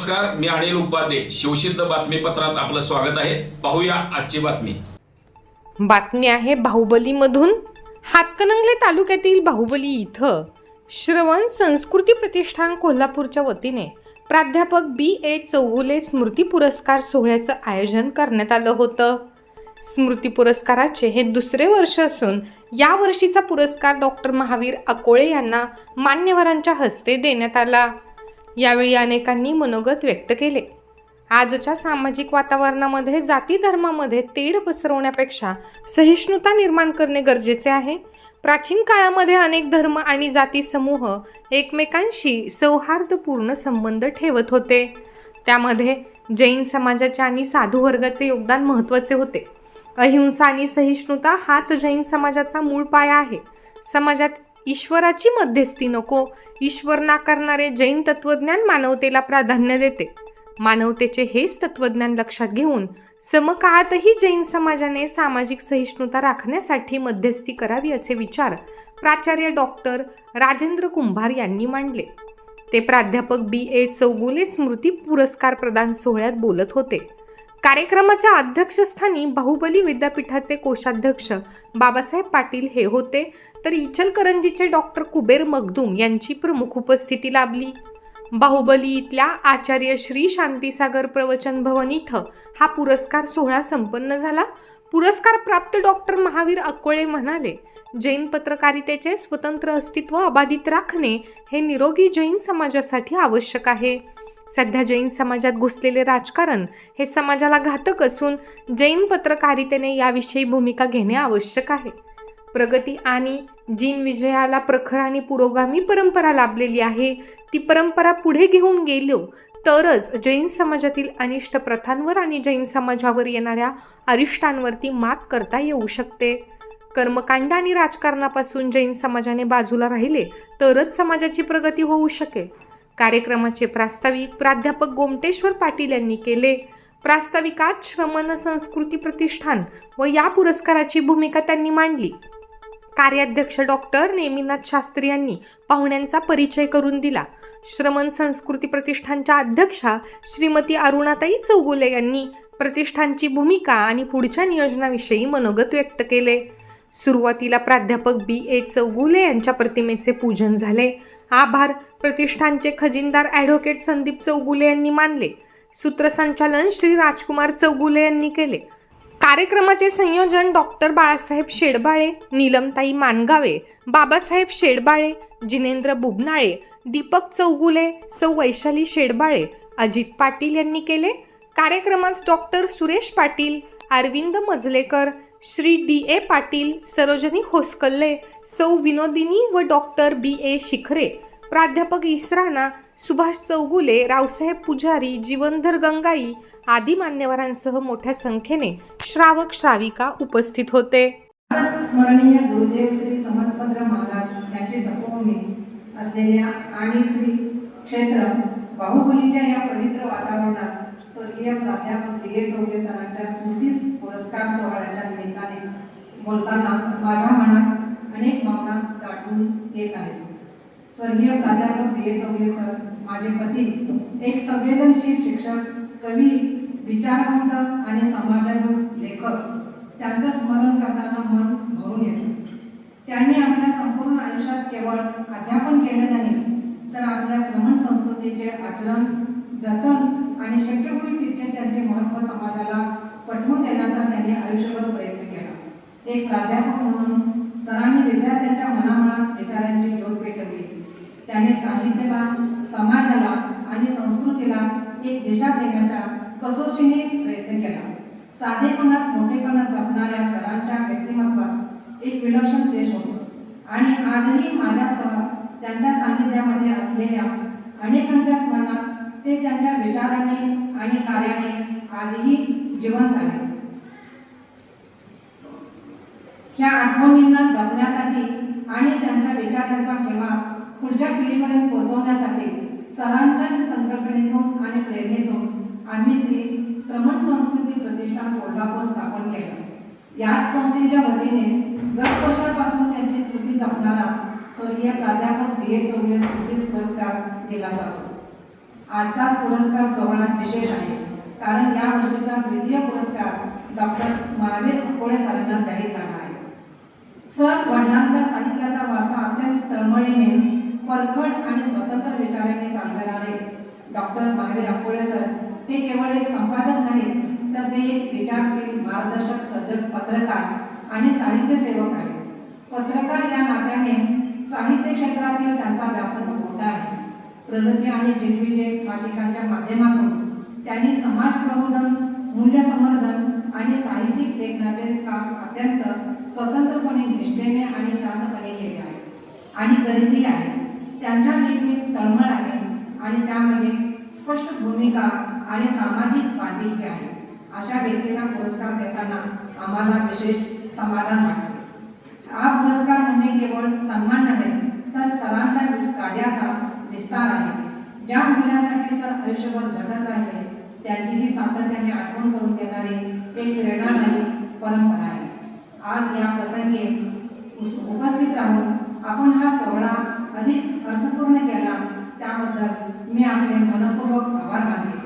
नमस्कार मी अनिल उपाध्ये शिवसिद्ध बातमीपत्रात आपलं स्वागत आहे. पाहूया आजची बातमी. बातमी आहे बाहुबलीमधून. हातकणंगले तालुक्यातील बाहुबली इथं श्रवण संस्कृती प्रतिष्ठान कोल्हापूरच्या वतीने प्राध्यापक बी ए चौगुले स्मृती पुरस्कार सोहळ्याचं आयोजन करण्यात आलं होतं. स्मृती पुरस्काराचे हे दुसरे वर्ष असून या वर्षीचा पुरस्कार डॉक्टर महावीर अकोळे यांना मान्यवरांच्या हस्ते देण्यात आला. यावेळी अनेकांनी मनोगत व्यक्त केले. आजच्या सामाजिक वातावरणामध्ये जाती धर्मामध्ये तेढ पसरवण्यापेक्षा सहिष्णुता निर्माण करणे गरजेचे आहे. प्राचीन काळामध्ये अनेक धर्म आणि जाती समूह एकमेकांशी सौहार्दपूर्ण संबंध ठेवत होते. त्यामध्ये जैन समाजाचे आणि साधू वर्गाचे योगदान महत्त्वाचे होते. अहिंसा आणि सहिष्णुता हाच जैन समाजाचा मूळ पाया आहे. समाजात ईश्वराची मध्यस्थी नको. ईश्वर नाकारणारे जैन तत्वज्ञान मानवतेला प्राधान्य देते. मानवतेचे हेच तत्वज्ञान लक्षात घेऊन समकाळातही जैन समाजाने सामाजिक सहिष्णुता राखण्यासाठी मध्यस्थी करावी असे विचार प्राचार्य डॉक्टर राजेंद्र कुंभार यांनी मांडले. ते प्राध्यापक बी ए चौगुले स्मृती पुरस्कार प्रदान सोहळ्यात बोलत होते. कार्यक्रमाच्या अध्यक्षस्थानी बाहुबली विद्यापीठाचे कोषाध्यक्ष बाबासाहेब पाटील हे होते. तर इचलकरंजीचे डॉक्टर कुबेर मगदूम यांची प्रमुख उपस्थिती लाभली. बाहुबली इथल्या आचार्य श्री शांतीसागर प्रवचन भवन इथं हा पुरस्कार सोहळा संपन्न झाला. पुरस्कार प्राप्त डॉक्टर महावीर अकोळे म्हणाले जैन पत्रकारितेचे स्वतंत्र अस्तित्व अबाधित राखणे हे निरोगी जैन समाजासाठी आवश्यक आहे. सध्या जैन समाजात घुसलेले राजकारण हे समाजाला घातक असून जैन पत्रकारितेने याविषयी भूमिका घेणे आवश्यक आहे. प्रगती आणि जीन विजयाला प्रखर आणि पुरोगामी परंपरा लाभलेली आहे. ती परंपरा पुढे घेऊन गेलो तरच जैन समाजातील अनिष्ट प्रथांवर आणि जैन समाजावर येणाऱ्या अरिष्टांवरती मात करता येऊ शकते. कर्मकांड आणि राजकारणापासून जैन समाजाने बाजूला राहिले तरच समाजाची प्रगती होऊ शकेल. कार्यक्रमाचे प्रास्ताविक प्राध्यापक गोमटेश्वर पाटील यांनी केले. प्रास्ताविकात श्रमण संस्कृती प्रतिष्ठान व या पुरस्काराची भूमिका त्यांनी मांडली. कार्याध्यक्ष डॉक्टर नेमिनाथ शास्त्री यांनी पाहुण्यांचा परिचय करून दिला. श्रमण संस्कृती प्रतिष्ठानच्या अध्यक्षा श्रीमती अरुणाताई चौगुले यांनी प्रतिष्ठानची भूमिका आणि पुढच्या नियोजनाविषयी मनोगत व्यक्त केले. सुरुवातीला प्राध्यापक बी ए चौगुले यांच्या प्रतिमेचे पूजन झाले. आभार प्रतिष्ठानचे खजिनदार ॲडव्होकेट संदीप चौगुले यांनी मानले. सूत्रसंचालन श्री राजकुमार चौगुले यांनी केले. कार्यक्रमाचे संयोजन डॉक्टर बाळासाहेब शेडबाळे नीलमताई मानगावे बाबासाहेब शेडबाळे जिनेंद्र बुबनाळे दीपक चौगुले सौ वैशाली शेडबाळे अजित पाटील यांनी केले. कार्यक्रमास doctor Suresh Patil Arvind Majlekar Shri D A Patil Sarojini Hosakalle Sau Vinodini व डॉक्टर बी ए शिखरे प्राध्यापक इसराना सुभाष चौगुले रावसाहेब पुजारी जीवनधर गंगाई आदी मान्यवरांसह मोठ्या संख्येने श्रावक श्राविका उपस्थित होते. स्मरणीय गुरुदेव श्री समर्थभद्र महाराज यांची तपोभूमी असलेल्या आणि श्री क्षेत्र बाहुबलीच्या या पवित्र वातावरणात स्वर्गीय प्राध्यापक बी ए चौगे सरांच्या स्मृती पुरस्कार सोहळ्याच्या निमित्ताने बोलताना माझ्या मनात अनेक भावना दाटून येत आहेत. स्वर्गीय प्राध्यापक बी ए सर माझे पती एक संवेदनशील शिक्षक कवी विचारवंत आणि समाजारूप लेखक त्यांचं स्मरण करताना मन भरून येते. त्यांनी आपल्या संपूर्ण आयुष्यात केवळ अध्यापन केलं नाही तर आपल्या श्रमण संस्कृतीचे आचरण जतन आणि शक्य होईल तितके त्यांचे महत्त्व समाजाला पटवून देण्याचा त्यांनी आयुष्यभर प्रयत्न केला. एक प्राध्यापक म्हणून सरांनी विद्यार्थ्यांच्या मनामनात विचारांची ज्योत पेटवली. त्याने साहित्याला समाजाला आणि संस्कृतीला एक दिशा देण्याच्या कसोशीने प्रयत्न केला. साधेपणात मोठेपणा जपणाऱ्या सरांच्या व्यक्तिमत्वात एक विलक्षण देश होतो. आणि आजही माझ्यासह त्यांच्या सान्निध्यामध्ये असलेल्या ते त्यांच्या विचाराने आणि कार्याने आजही जिवंत आहे ह्या आठवणींना जपण्यासाठी आणि त्यांच्या विचारांचा ठेवा पुढच्या पिढीपर्यंत पोहोचवण्यासाठी सरांच्याच संकल्पनेतून आणि प्रेरणेतून आम्ही श्री श्रमण संस्कृती प्रतिष्ठान कोल्हापूर स्थापन केलं. याच संस्थेच्या वतीने गत वर्षापासून त्यांची स्मृती जपणारा स्वर्गीय प्राध्यापक बी ए चौगले स्मृती पुरस्कार दिला जातो. आजचाच पुरस्कार सोहळा विशेष आहे. कारण या वर्षीचा द्वितीय पुरस्कार डॉक्टर महावीर अकोळे सरांना जाहीर झाला आहे. सर वडिलांच्या साहित्याचा वारसा अत्यंत तळमळीने परखड आणि स्वतंत्र विचाराने चालवणारे डॉक्टर महावीर अकोळे सर हे केवळ एक संपादक नाहीत तर ते एक विचारशील मार्गदर्शक सजग पत्रकार आणि साहित्य सेवक आहेत. पत्रकार या नात्याने साहित्य क्षेत्रातील त्यांचा व्यासंग मोठा आहे. प्रगती आणि जिगविजय मासिकांच्या माध्यमातून. त्यांनी समाज प्रबोधन मूल्य संवर्धन आणि साहित्यिक लेखनाचे काम अत्यंत स्वतंत्रपणे निष्ठेने आणि शांतपणे केले आहे. आणि करीतही आहे. त्यांच्या लेखणीत तळमळ आहे आणि त्यामध्ये स्पष्ट भूमिका आणि सामाजिक बांधिलकी आहे. अशा व्यक्तीला पुरस्कार देताना आम्हाला विशेष समाधान वाटते. हा पुरस्कार म्हणजे केवळ सन्मान नव्हे तर सरांच्या कार्याचा विस्तार आहे. ज्या मूल्यासाठी आयुष्यभर जगत आहे त्याचीही सातत्याने आठवण करून देणारी एक प्रेरणादायी परंपरा आहे. आज या प्रसंगी उपस्थित राहून आपण हा सोहळा अधिक अर्थपूर्ण केला त्याबद्दल मी आपले मनपूर्वक आभार मानले